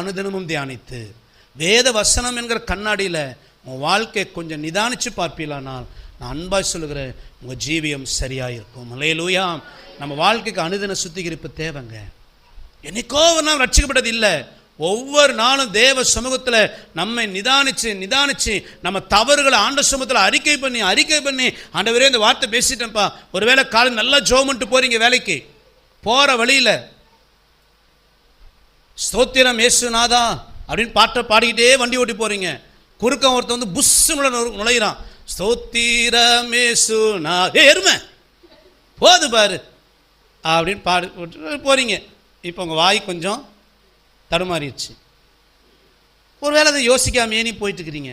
அனுதினமும் தியானித்து வேத வசனம் என்கிற கண்ணாடியில் உன் வாழ்க்கையை கொஞ்சம் நிதானித்து பார்ப்பீங்களானால் நான் அன்பாய் சொல்லுகிறேன் உங்கள் ஜீவியம் சரியாக இருக்கும் அலையலூயா நம்ம வாழ்க்கைக்கு அனுதின சுத்திகரிப்பு தேவைங்க. என்னைக்கோ ஒரு நாள் ரட்சிக்கப்பட்டது இல்லை. ஒவ்வொரு நாளும் தேவ சமூகத்தில் நம்மை நிதானிச்சு நிதானிச்சு நம்ம தவறுகளை ஆண்ட சமூகத்தில் அறிக்கை பண்ணி அறிக்கை பண்ணி ஆண்டவரே இந்த வார்த்தை பேசிட்டேன்ப்பா. ஒருவேளை காலை நல்லா ஜோமெண்ட்டு போறீங்க வேலைக்கு. போகிற வழியில் ஸ்தோத்திரம் ஏசுநாதா அப்படின்னு பாட்டை பாடிக்கிட்டே வண்டி ஓட்டி போறீங்க. குறுக்கம் ஒருத்தன் வந்து புஷ்ஷுல நுழையிறான். ஸ்தோத்திரமேசுநா ஏ எருமை! போது பாரு. அப்படின்னு பாடு போட்டு போறீங்க. இப்போ உங்கள் வாய் கொஞ்சம் தடுமாறிடுச்சு. ஒருவேளை அதை யோசிக்காமையே நீ போயிட்டு இருக்கிறீங்க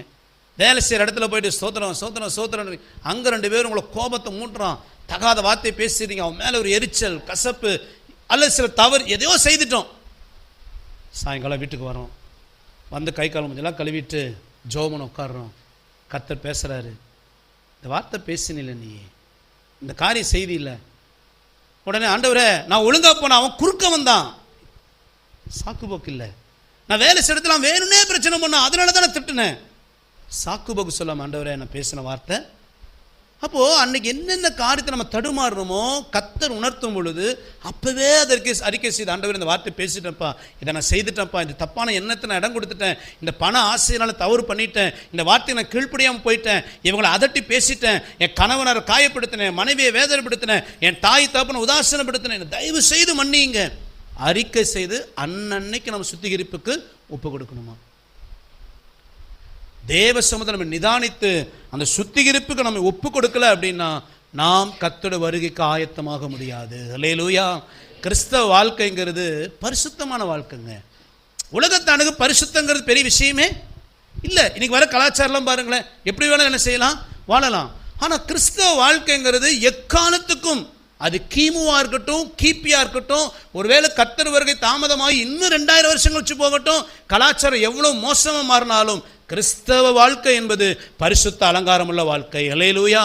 வேலை செய்கிற இடத்துல போயிட்டு சோத்திரம் சோத்திரம் சோத்திரம் அங்கே ரெண்டு பேரும் உங்களை கோபத்தை மூட்டுறான். தகாத வார்த்தையை பேசுறீங்க அவன் மேலே ஒரு எரிச்சல் கசப்பு அல்லது சில தவறு எதையோ செய்துட்டோம். சாயங்காலம் வீட்டுக்கு வரோம். வந்து கை கால் முடிஞ்செல்லாம் கழுவிட்டு ஜோமன் உட்காடுறோம் கத்தர் பேசுகிறாரு இந்த வார்த்தை பேசினில்ல நீ. இந்த காரியம் செய்தி இல்லை உடனே ஆண்டவரே நான் ஒழுங்காக போனேன் அவன் குறுக்க வந்தான். சாக்கு போக்கு இல்லை. நான் வேலை செய்யறதுலாம் வேணும்னே பிரச்சனை பண்ணான் அதனால தான் நான் திட்டினேன். சாக்கு போக்கு சொல்லாம ஆண்டவரே நான் பேசின வார்த்தை அப்போது அன்னைக்கு என்னென்ன காரியத்தை நம்ம தடுமாறுறோமோ கத்தர் உணர்த்தும் பொழுது அப்போவே அதற்கு அறிக்கை செய்து ஆண்டவர் இந்த வார்த்தை பேசிட்டேன்ப்பா. இதை நான் செய்துட்டேன்ப்பா. இந்த தப்பான எண்ணத்தை நான் இடம் கொடுத்துட்டேன். இந்த பண ஆசையினால் தவறு பண்ணிட்டேன். இந்த வார்த்தையை நான் கீழ்ப்படியாமல் போயிட்டேன். இவங்களை அதட்டி பேசிட்டேன். என் கணவனரை காயப்படுத்தினேன். மனைவியை வேதனைப்படுத்தினேன். என் தாய் தகப்பனை உதாசனப்படுத்தினேன். தயவு செய்து மன்னிங்க அறிக்கை செய்து அன்னன்னைக்கு நம்ம சுத்திகரிப்புக்கு ஒப்பு கொடுக்கணுமா? தேவ சமுதிரம் நம்ம நிதானித்து அந்த சுத்திகரிப்புக்கு நம்ம ஒப்பு கொடுக்கல அப்படின்னா நாம் கத்தோட வருகைக்கு ஆயத்தமாக முடியாது. அல்லேலூயா கிறிஸ்தவ வாழ்க்கைங்கிறது பரிசுத்தமான வாழ்க்கைங்க. உலகத்தானுக்கு பரிசுத்தங்கிறது பெரிய விஷயமே இல்லை. இன்னைக்கு வர கலாச்சாரம்லாம் பாருங்களேன். எப்படி வேணாலும் என்ன செய்யலாம்? வாழலாம். ஆனால் கிறிஸ்தவ வாழ்க்கைங்கிறது எக்காலத்துக்கும் அது கீமுவாக இருக்கட்டும் கிபியாக இருக்கட்டும் ஒருவேளை கத்தர் வருகை தாமதமாகி இன்னும் ரெண்டாயிரம் வருஷம் கழிச்சு போகட்டும் கலாச்சாரம் எவ்வளோ மோசமாக மாறினாலும் கிறிஸ்தவ வாழ்க்கை என்பது பரிசுத்த அலங்காரமுள்ள வாழ்க்கை. அலையலூயா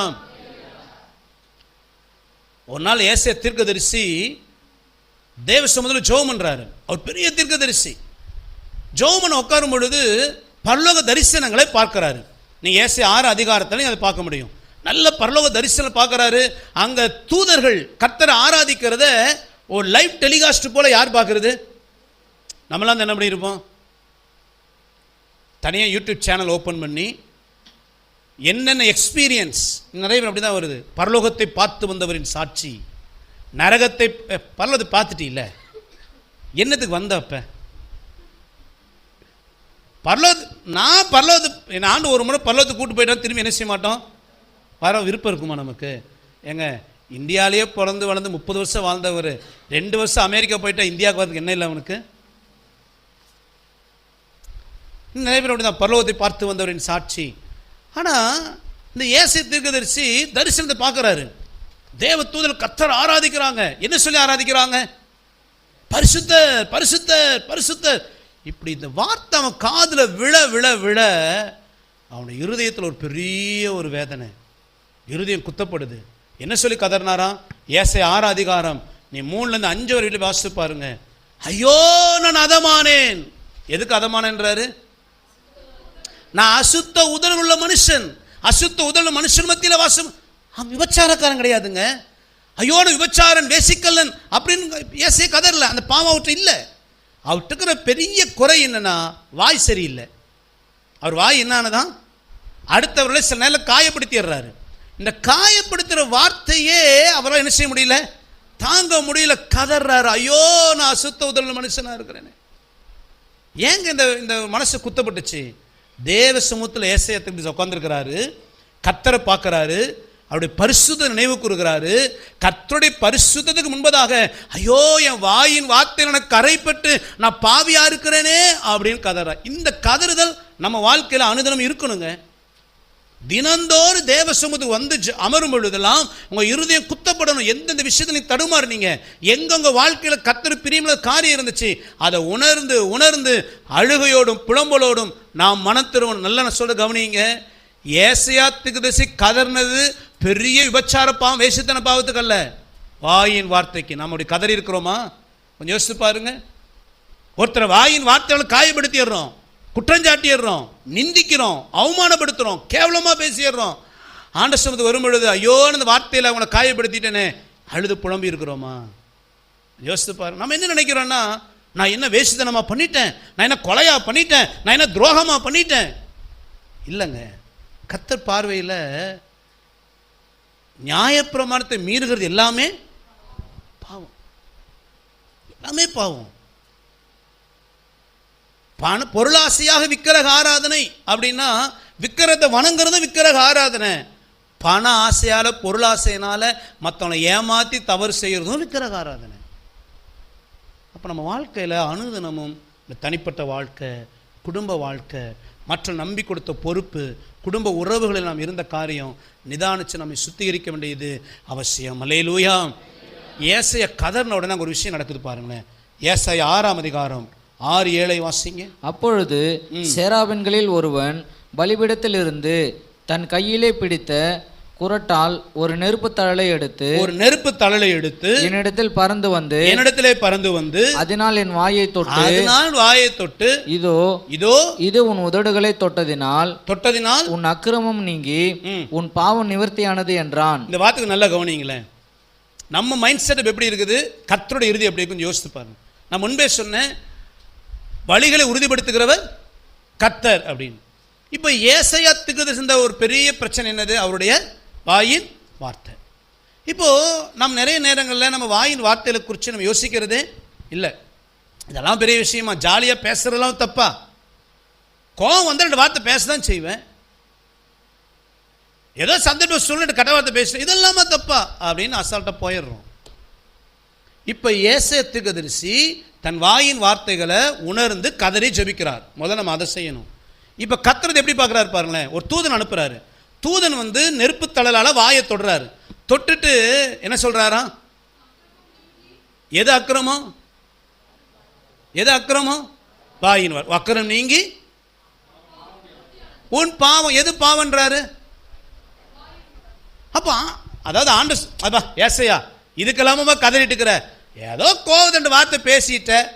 ஒரு நாள் ஏசிய தீர்க்கதரிசி தேவ சமுதிரம் ஜோம் பண்றாரு. அவர் பெரிய தீர்க்கதரிசி. ஜோமன் உட்காரும் பொழுது பரலோக தரிசனங்களை பார்க்கிறாரு. நீ ஏசே ஆறு அதிகாரத்திலையும் அதை பார்க்க முடியும். நல்ல பரலோக தரிசனம் பார்க்கறாரு. அங்கே தூதர்கள் கர்த்தரை ஆராதிக்கிறத ஒரு லைவ் டெலிகாஸ்ட் போல யார் பார்க்குறது? நம்மளாம் என்ன பண்ணியிருப்போம் தனியாக யூடியூப் சேனல் ஓப்பன் பண்ணி என்னென்ன எக்ஸ்பீரியன்ஸ் நிறைய பேர் அப்படி தான் வருது. பரலோகத்தை பார்த்து வந்தவரின் சாட்சி. நரகத்தை அஹ், பரலோகத்தை பார்த்துட்டீல்ல? என்னத்துக்கு வந்த அப்போ? பரலோது நான் பரலோது என் ஆண்டு ஒரு முறை பரலோத்து கூட்டு போயிட்டோம் திரும்பி என்ன செய்ய மாட்டோம்? வர விருப்பம் இருக்குமா நமக்கு? ஏங்க இந்தியாவிலேயே பிறந்து வளர்ந்து முப்பது வருஷம் வாழ்ந்தவர் ரெண்டு வருஷம் அமெரிக்கா போயிட்டா இந்தியாவுக்கு வரதுக்கு என்ன இல்லை அவனுக்கு? நிறைய பேர் அப்படிதான் பரலோகத்தை பார்த்து வந்தவரின் சாட்சி. ஆனால் இந்த ஏசை தீர்க்கதரிசி தரிசனத்தை பார்க்குறாரு. தேவ தூதர் கத்தர் ஆராதிக்கிறாங்க. என்ன சொல்லி ஆராதிக்கிறாங்க? பரிசுத்தர் பரிசுத்தர் பரிசுத்தர். இப்படி இந்த வார்த்தை அவன் காதில் விழ விழ விழ அவனுடைய இருதயத்தில் ஒரு பெரிய ஒரு வேதனை. இருதயம் குத்தப்படுது. என்ன சொல்லி கதறினாராம்? ஏசை ஆறு அதிகாரம் நீ மூணுலேருந்து அஞ்சு வரையிலும் வாசித்து பாருங்க. ஐயோ நான் அதமானேன். எதுக்கு அதமானன்றாரு? நான் அசுத்த உதல் உள்ள மனுஷன். அசுத்த உதல் மனுஷன் மத்தியில் வாசம். அவன் விபச்சாரக்காரன் கிடையாதுங்க. ஐயோட விபச்சாரன் வேசிக்கல்லன் அப்படின்னு ஏசே கதறல. அந்த பாவம் அவர்கிட்ட இல்லை. அவர்கிட்ட இருக்கிற பெரிய குறை என்னன்னா வாய் சரியில்லை. அவர் வாய் என்னானதான் அடுத்தவர்களை சில நேரம் காயப்படுத்திடுறாரு. இந்த காயப்படுத்துகிற வார்த்தையே அவரால் என்ன செய்ய முடியல? தாங்க முடியல. கதறாரு. ஐயோ நான் அசுத்த உதல் மனுஷனாக இருக்கிறேனே. ஏங்க இந்த இந்த மனசு குத்தப்பட்டுச்சு? தேவ சமூகத்தில் ஏசையத்துக்கு உட்காந்துருக்கிறாரு கத்தரை பார்க்கறாரு. அவருடைய பரிசுத்த நினைவு கூறுகிறாரு. கத்தருடைய பரிசுத்தத்துக்கு முன்பதாக ஐயோ என் வாயின் வார்த்தையில் எனக்கு கரைப்பட்டு நான் பாவியா இருக்கிறேனே அப்படின்னு கதறா இந்த கதறுதல் நம்ம வாழ்க்கையில் அனுதினம் இருக்கணுங்க. தினந்தோறும் தேவ சமூகத்துக்கு வந்து அமரும் பொழுதெல்லாம் உங்கள் இருதயம் குத்தப்படணும். எந்தெந்த விஷயத்துல நீ தடுமாறுனீங்க? எங்கெங்க வாழ்க்கையில் வாழ்க்கையில கத்தர் காரியம் இருந்துச்சு அதை உணர்ந்து உணர்ந்து அழுகையோடும் புலம்பலோடும் நாம் மனத்திருவோம் நல்லா நான் சொல்ல கவனிங்க. ஏசையா திகுதசி கதர்னது பெரிய விபச்சார பாவம் வேசித்தன பாவத்துக்கு அல்ல. வாயின் வார்த்தைக்கு. நம்முடைய கதறி இருக்கிறோமா? கொஞ்சம் யோசித்து பாருங்க. ஒருத்தரை வாயின் வார்த்தைகளை காயப்படுத்திடுறோம். குற்றஞ்சாட்டிடுறோம் நிந்திக்கிறோம் அவமானப்படுத்துகிறோம் கேவலமாக பேசிடுறோம். ஆண்ட சமத்து வரும் பொழுது ஐயோ அந்த வார்த்தையில் அவங்கள காயப்படுத்திட்டேனே. அழுது புலம்பி இருக்கிறோமா? யோசித்து பாரு நம்ம என்ன நினைக்கிறோம்னா நான் என்ன வேசித்தனமா பண்ணிட்டேன்? நான் என்ன கொலையாக பண்ணிட்டேன்? நான் என்ன துரோகமாக பண்ணிட்டேன்? இல்லைங்க. கத்தர் பார்வையில் நியாயப்பிரமாணத்தை மீறுகிறது எல்லாமே பாவம். எல்லாமே பாவம். பண பொருளாசையாக விக்கிரக ஆராதனை அப்படின்னா விக்கிரத்தை வணங்குறது விக்கிரக ஆராதனை. பண ஆசையால் பொருளாசையினால் மற்றவனை ஏமாற்றி தவறு செய்கிறதும் விக்கிரக ஆராதனை. அப்போ நம்ம வாழ்க்கையில் அனுதினமும் இந்த தனிப்பட்ட வாழ்க்கை குடும்ப வாழ்க்கை மற்ற நம்பி கொடுத்த பொறுப்பு குடும்ப உறவுகளில் நாம் இருந்த காரியம் நிதானித்து நம்மை சுத்திகரிக்க வேண்டியது அவசியம். அலையலூயா ஏசைய கதர்ன உடனே ஒரு விஷயம் நடக்குது பாருங்களேன். ஏசைய ஆறாம் அதிகாரம் ஆறு ஏழை வாசிங்க. அப்பொழுது சேராபின்களில் ஒருவன் பலிபீடத்திலிருந்து தன் கையிலே பிடித்த குரட்டால் ஒரு நெருப்பு தழலை எடுத்து ஒரு நெருப்பு தழலை எடுத்து என்னிடத்தில் பறந்து வந்து என்னிடத்திலே பறந்து வந்து அதனால் என் வாயை தொட்டு அதனால் வாயை தொட்டு இதோ இதோ இது உன் உதடுகளை தொட்டதினால் தொட்டதினால் உன் அக்கிரமம் நீங்கி. உன் பாவம் நிவர்த்தியானது என்றான். இந்த வார்த்தைக்கு நல்லா கவனிங்களேன். நம்ம மைண்ட் செட்டப் எப்படி இருக்குது? கர்த்தருடைய இறுதி எப்படி இருக்குன்னு யோசித்து பாருங்க. நான் முன்பே சொன்னேன் வழிகளை உறுதிப்படுத்துகிறவர் கத்தர் அப்படின்னு. இப்போ ஏசையா திகுது சிந்த ஒரு பெரிய பிரச்சனை என்னது? அவருடைய வாயின் வார்த்தை. இப்போ நம்ம நிறைய நேரங்களில் நம்ம வாயின் வார்த்தைகளை குறித்து நம்ம யோசிக்கிறதே இல்லை. இதெல்லாம் பெரிய விஷயமா. ஜாலியாக பேசுறதெல்லாம் தப்பா. கோவம் வந்து ரெண்டு வார்த்தை பேச தான் செய்வேன். ஏதோ சந்தர்ப்ப சூழ்நிலை கட்ட வார்த்தை பேசுறேன். இதெல்லாமா தப்பா? அப்படின்னு அசால்ட்டாக போயிடுறோம். இப்போ ஏசே தீர்க்கதரிசி தன் வாயின் வார்த்தைகளை உணர்ந்து கதறி ஜெபிக்கிறார். முதல்ல நம்ம அதை செய்யணும். இப்போ கத்துறது எப்படி பார்க்குறாரு பாருங்களேன். ஒரு தூதன் அனுப்புகிறாரு தூதன் வந்து நெருப்பு தளலால் வாயை தொடுறாரு. தொட்டுட்டு என்ன சொல்கிறாரா எது அக்கிரமம்? எது அக்கிரமம்? வாயின் வார் அக்கிரம் நீங்கி உன் பாவம் எது பாவன்றாரு? அப்போ அதாவது ஆண்டு அப்பா ஏசையா இதுக்கெல்லாமமா கதறிட்டு இருக்கிற ஏதோ கோவத்தண்டு வார்த்தை பேசிட்ட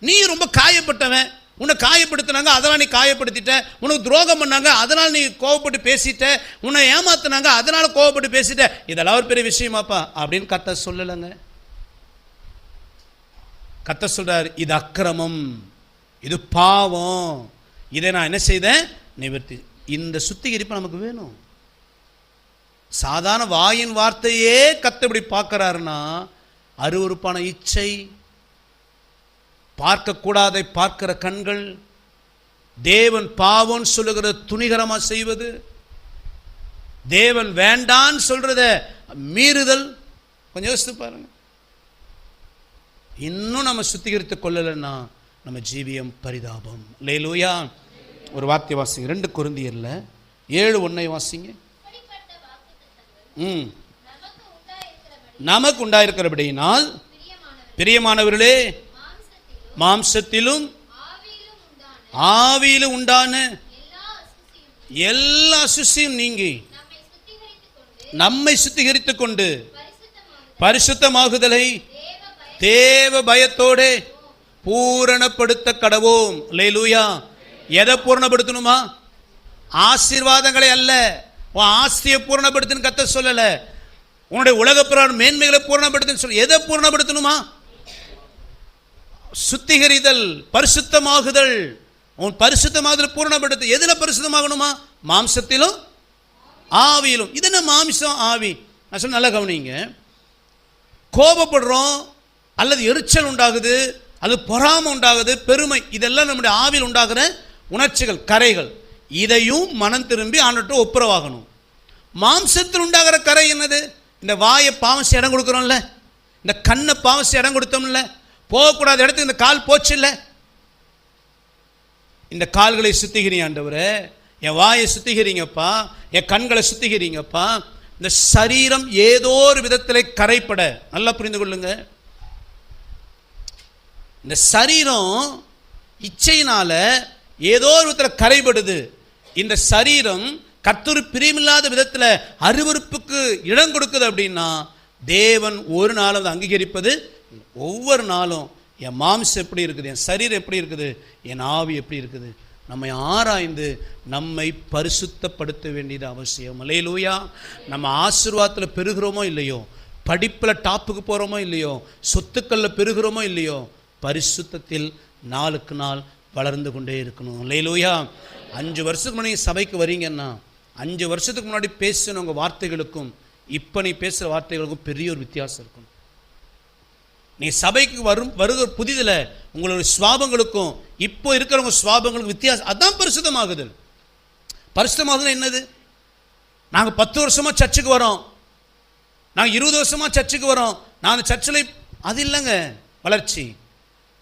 நீ ரொம்ப காயப்பட்டவன். உன்னை காயப்படுத்தினாங்க அதனால் நீ காயப்படுத்திட்ட. உனக்கு துரோகம் பண்ணாங்க அதனால் நீ கோவப்பட்டு பேசிட்ட. உன்னை ஏமாத்தினாங்க அதனால் கோவப்பட்டு பேசிட்ட. இதெல்லாம் ஒரு பெரிய விஷயமாப்பா. அப்படின்னு கத்த சொல்லலைங்க. கத்த சொல்கிறார் இது அக்கிரமம். இது பாவம். இதை நான் என்ன செய்தேன்? நிவர்த்தி இந்த சுத்திகரிப்பு நமக்கு வேணும். சாதாரண வாயின் வார்த்தையே கத்தபடி பார்க்குறாருன்னா அருவருப்பான இச்சை பார்க்கக்கூடாதை பார்க்கிற கண்கள் தேவன் பாவம் சொல்லுகிற துணிகரமா செய்வது தேவன் வேண்டான்னு சொல்றத மீறுதல். கொஞ்சம் யோசித்து பாருங்க. இன்னும் நம்ம சுத்திகரித்துக் கொள்ளலைன்னா நம்ம ஜீவியம் பரிதாபம். லேலூயா ஒரு வார்த்தை வாசிங்க. ரெண்டு குருந்தியர்ல ஏழு ஒன்றை வாசிங்க. ம். நமக்கு உண்டாயிருக்கிறபடியினால் பிரியமானவர்களே மாம்சத்திலும் ஆவியிலும் உண்டான எல்லா சுசியும் நீங்கி நம்மை சுத்திகரித்து கொண்டு பரிசுத்தமாகுதலை தேவ பயத்தோடு பூரணப்படுத்த கடவோம் லேலூயா எதை பூரணப்படுத்தணுமா? ஆசீர்வாதங்களை அல்ல. ஆஸ்தியை பூரணப்படுத்துன்னு கத்த சொல்லல. உன்னுடைய உலகப்புறான மேன்மைகளை பூரணப்படுத்துன்னு சொல்லி. எதை பூரணப்படுத்தணுமா? சுத்திகரிதல் பரிசுத்தமாகுதல். உன் பரிசுத்தமாகுதல் பூரணப்படுத்து. எதில் பரிசுத்தமாகணுமா? மாம்சத்திலும் ஆவியிலும். இது என்ன மாம்சம் ஆவி? நான் சொல்ல நல்லா கவனிங்க. கோபப்படுறோம் அல்லது எரிச்சல் உண்டாகுது அது பொறாமை உண்டாகுது பெருமை. இதெல்லாம் நம்முடைய ஆவியில் உண்டாகிற உணர்ச்சிகள் கரைகள். இதையும் மனம் திரும்பி ஆண்டுட்டு ஒப்புரவாகணும். மாம்சத்தில் உண்டாகிற கரை என்னது? இந்த வாயை பாவசி இடம் கொடுக்குறோம்ல. இந்த கண்ணை பாவசி இடம் கொடுத்தோம்ல. போகக்கூடாத இடத்துக்கு இந்த கால் போச்சு இல்லை இந்த கால்களை சுத்திகிறீ ஆண்டவரே. என் வாயை சுத்திகிறீங்கப்பா என் கண்களை சுத்திகிறீங்கப்பா இந்த சரீரம் ஏதோ ஒரு விதத்தில் கரைப்பட. நல்லா புரிந்து கொள்ளுங்க. இந்த சரீரம் இச்சையினால ஏதோ ஒரு விதத்தில் கரைபடுது. இந்த சரீரம் கத்தர் பிரியமில்லாத விதத்தில் அருவருப்புக்கு இடம் கொடுக்குது அப்படின்னா தேவன் ஒரு நாளும் அதை அங்கீகரிப்பது ஒவ்வொரு நாளும் என் மாம்சம் எப்படி இருக்குது? என் சரீரம் எப்படி இருக்குது? என் ஆவி எப்படி இருக்குது? நம்மை ஆராய்ந்து நம்மை பரிசுத்தப்படுத்த வேண்டியது அவசியம். அலையிலூயா. நம்ம ஆசீர்வாதத்தில் பெறுகிறோமோ இல்லையோ? படிப்பில் டாப்புக்கு போகிறோமோ இல்லையோ? சொத்துக்களில் பெறுகிறோமோ இல்லையோ? பரிசுத்தத்தில் நாளுக்கு நாள் வளர்ந்து கொண்டே இருக்கணும். லேலூயா அஞ்சு வருஷத்துக்கு முன்னாடி சபைக்கு வரீங்கன்னா அஞ்சு வருஷத்துக்கு முன்னாடி பேசினவங்க வார்த்தைகளுக்கும் இப்போ நீ பேசுகிற வார்த்தைகளுக்கும் பெரிய ஒரு வித்தியாசம் இருக்கும். நீ சபைக்கு வரும் வருகிற புதிதில் உங்களுடைய சுவாபங்களுக்கும் இப்போ இருக்கிறவங்க சுவாபங்களுக்கும் வித்தியாசம். அதான் பரிசுத்தமாகுதல் பரிசுத்தமாகுதுன்னா என்னது? நாங்கள் பத்து வருஷமாக சர்ச்சுக்கு வரோம். நாங்கள் இருபது வருஷமாக சர்ச்சுக்கு வரோம். நான் அந்த சர்ச்சில் அது இல்லைங்க. வளர்ச்சி.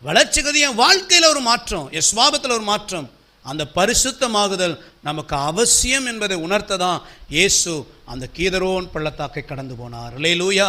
வளர்ச்சிக்கு என் வாழ்க்கையில் ஒரு மாற்றம் என் சுவாபத்தில் ஒரு மாற்றம். அந்த பரிசுத்தமாகுதல் நமக்கு அவசியம் என்பதை உணர்த்ததான் இயேசு அந்த கீதரோன் பள்ளத்தாக்கை கடந்து போனார். லே லூயா